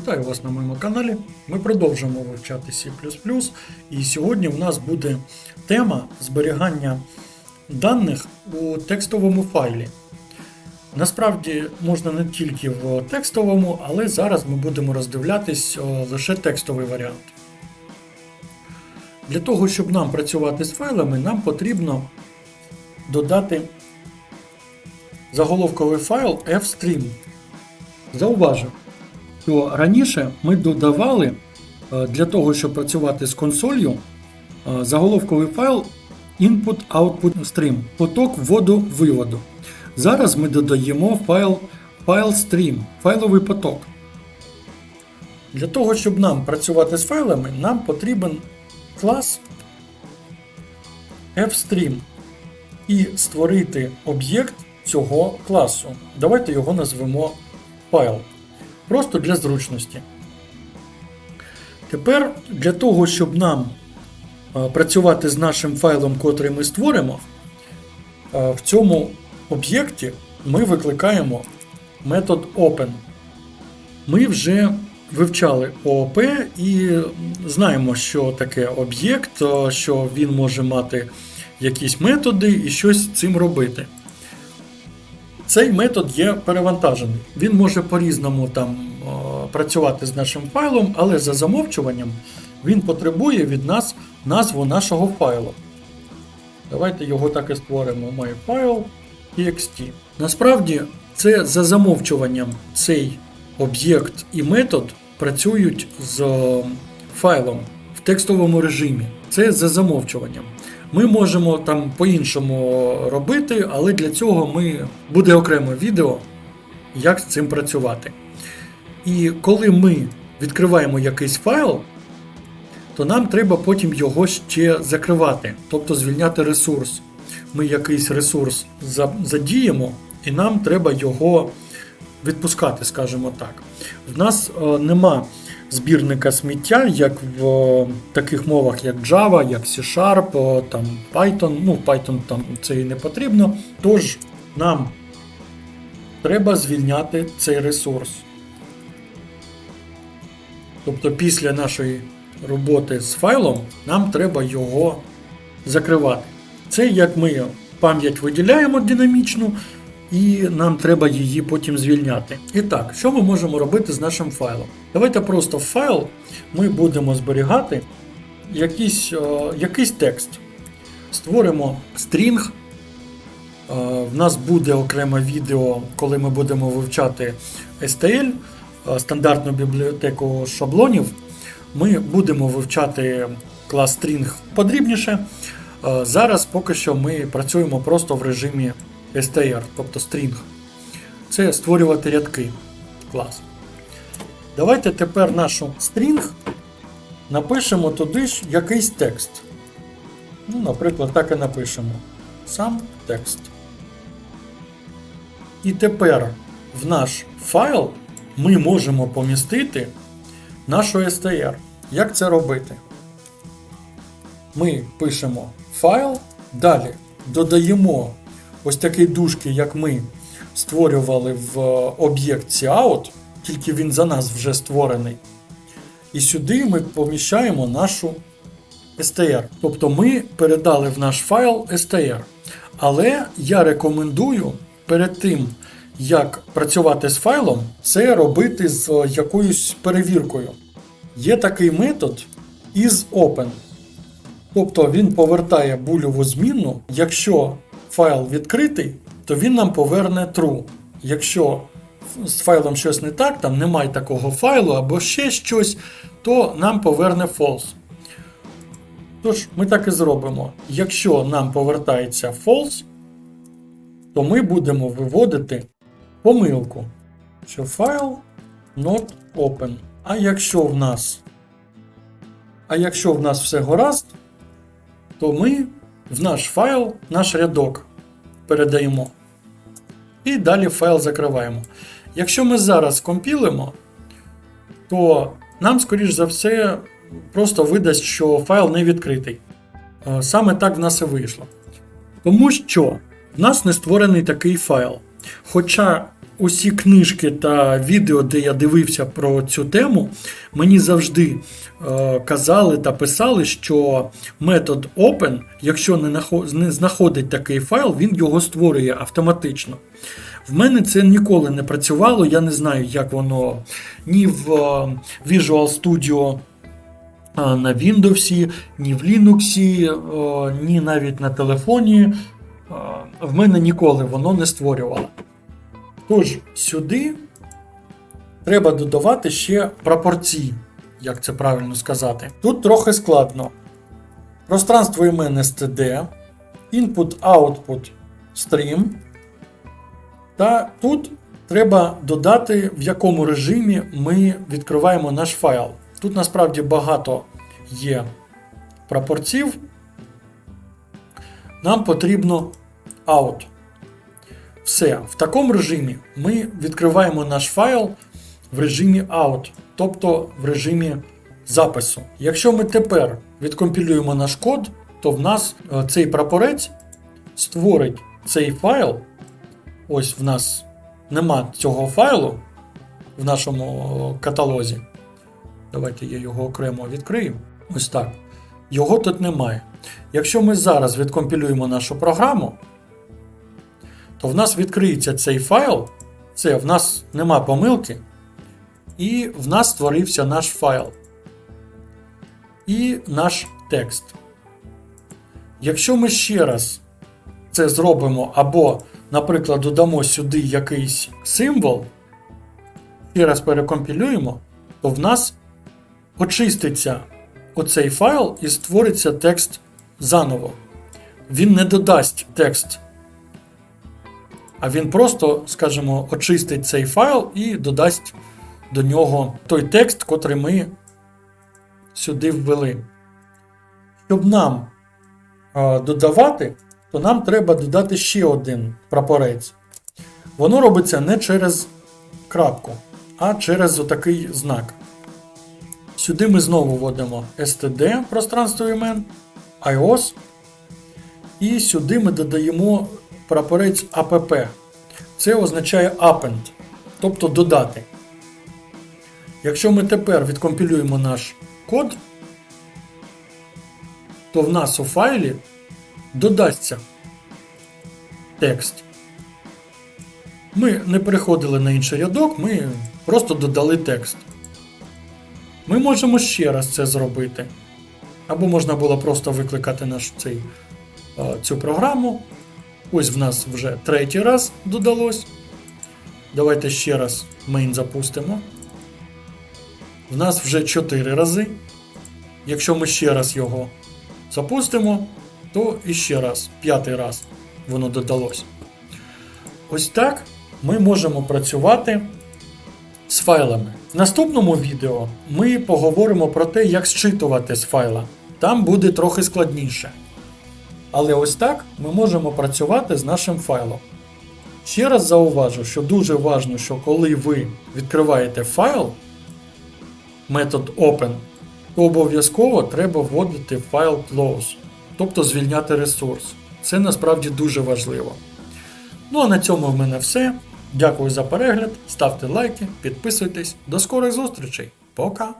Вітаю вас на моєму каналі. Ми продовжуємо вивчати C. І сьогодні в нас буде тема зберігання даних у текстовому файлі. Насправді можна не тільки в текстовому, але зараз ми будемо роздивлятись лише текстовий варіант. Для того, щоб нам працювати з файлами, нам потрібно додати заголовковий файл fstream. Зауважу, що раніше ми додавали е, для того, щоб працювати з консолью, е, заголовковий файл input-output stream, поток вводу-виводу. Зараз ми додаємо файл файл stream, файловий поток. Для того, щоб нам працювати з файлами, нам потрібен клас fstream і створити об'єкт цього класу. Давайте його назвемо файл. Просто для зручності. Тепер для того, щоб нам працювати з нашим файлом, котрий ми створимо, в цьому об'єкті ми викликаємо метод open. Ми вже вивчали ООП і знаємо, що таке об'єкт, що він може мати якісь методи і щось з цим робити. Цей метод є перевантажений. Він може по-різному там працювати з нашим файлом, але за замовчуванням він потребує від нас назву нашого файлу. Давайте його так і створимо. MyFile txt. Насправді, це за замовчуванням цей об'єкт і метод працюють з файлом в текстовому режимі. Це за замовчуванням. Ми можемо там по-іншому робити, але для цього ми буде окреме відео, як з цим працювати. І коли ми відкриваємо якийсь файл, то нам треба потім його ще закривати, тобто звільняти ресурс. Ми якийсь ресурс задіємо, і нам треба його відпускати, скажімо так. В нас е, нема збірника сміття, як в е, таких мовах, як Java, як C-Sharp, е, там Python. Ну, Python там це і не потрібно. Тож нам треба звільняти цей ресурс. Тобто після нашої роботи з файлом нам треба його закривати. Це як ми пам'ять виділяємо динамічну, і нам треба її потім звільняти. І так, що ми можемо робити з нашим файлом? Давайте просто в файл ми будемо зберігати якийсь, е, якийсь текст. Створимо стрінг. Е, В нас буде окреме відео, коли ми будемо вивчати STL, е, стандартну бібліотеку шаблонів. Ми будемо вивчати клас string подрібніше. Зараз поки що ми працюємо просто в режимі str, тобто string. Це створювати рядки. Клас. Давайте тепер нашу string напишемо туди ж якийсь текст. Ну, наприклад, так і напишемо. Сам текст. І тепер в наш файл ми можемо помістити нашу str. Як це робити? Ми пишемо файл, далі додаємо ось такі дужки, як ми створювали в об'єкті out, тільки він за нас вже створений. І сюди ми поміщаємо нашу str. Тобто ми передали в наш файл str. Але я рекомендую перед тим, як працювати з файлом, це робити з якоюсь перевіркою. Є такий метод isOpen. Тобто він повертає бульову змінну. Якщо файл відкритий, то він нам поверне true. Якщо з файлом щось не так, там немає такого файлу або ще щось, то нам поверне false. Тож, ми так і зробимо. Якщо нам повертається false, то ми будемо виводити помилку, що файл not open. А якщо в нас, а якщо в нас все гаразд, то ми в наш файл, наш рядок передаємо. І далі файл закриваємо. Якщо ми зараз компілимо, то нам, скоріш за все, просто видасть, що файл не відкритий. Е, Саме так в нас і вийшло. Тому що в нас не створений такий файл. Хоча усі книжки та відео, де я дивився про цю тему, мені завжди е, казали та писали, що метод Open, якщо не, нахо- не знаходить такий файл, він його створює автоматично. В мене це ніколи не працювало, я не знаю, як воно ні в е, Visual Studio е, на Windows, ні в Linux, ні навіть на телефоні. В мене ніколи воно не створювало. Тож, сюди треба додавати ще прапорці, як це правильно сказати. Тут трохи складно. Пространство імен std, input-output stream. Та тут треба додати, в якому режимі ми відкриваємо наш файл. Тут насправді багато є прапорців. Нам потрібно out. Все, в такому режимі ми відкриваємо наш файл в режимі out, тобто в режимі запису. Якщо ми тепер відкомпілюємо наш код, то в нас е, цей прапорець створить цей файл. Ось в нас нема цього файлу в нашому е, каталозі. Давайте я його окремо відкрию. Ось так. Його тут немає. Якщо ми зараз відкомпілюємо нашу програму, то в нас відкриється цей файл. Це в нас нема помилки. І в нас створився наш файл. І наш текст. Якщо ми ще раз це зробимо, або, наприклад, додамо сюди якийсь символ, ще раз перекомпілюємо, то в нас очиститься оцей файл і створиться текст заново. Він не додасть текст а він просто, скажімо, очистить цей файл і додасть до нього той текст, котрий ми сюди ввели. Щоб нам додавати, то нам треба додати ще один прапорець. Воно робиться не через крапку, а через отакий знак. Сюди ми знову вводимо std пространство імен, iOS. І сюди ми додаємо прапорець app. Це означає append, тобто додати. Якщо ми тепер відкомпілюємо наш код, то в нас у файлі додасться текст. Ми не переходили на інший рядок, ми просто додали текст. Ми можемо ще раз це зробити. Або можна було просто викликати наш цей, е, цю програму. Ось в нас вже третій раз додалось. Давайте ще раз main запустимо. В нас вже 4 рази. Якщо ми ще раз його запустимо, то іще раз, п'ятий раз воно додалось. Ось так ми можемо працювати з файлами. В наступному відео ми поговоримо про те, як зчитувати з файла. Там буде трохи складніше. Але ось так ми можемо працювати з нашим файлом. Ще раз зауважу, що дуже важливо, що коли ви відкриваєте файл, метод Open, то обов'язково треба вводити файл close, тобто звільняти ресурс. Це насправді дуже важливо. Ну а на цьому в мене все. Дякую за перегляд, ставте лайки, підписуйтесь. До скорих зустрічей. Пока!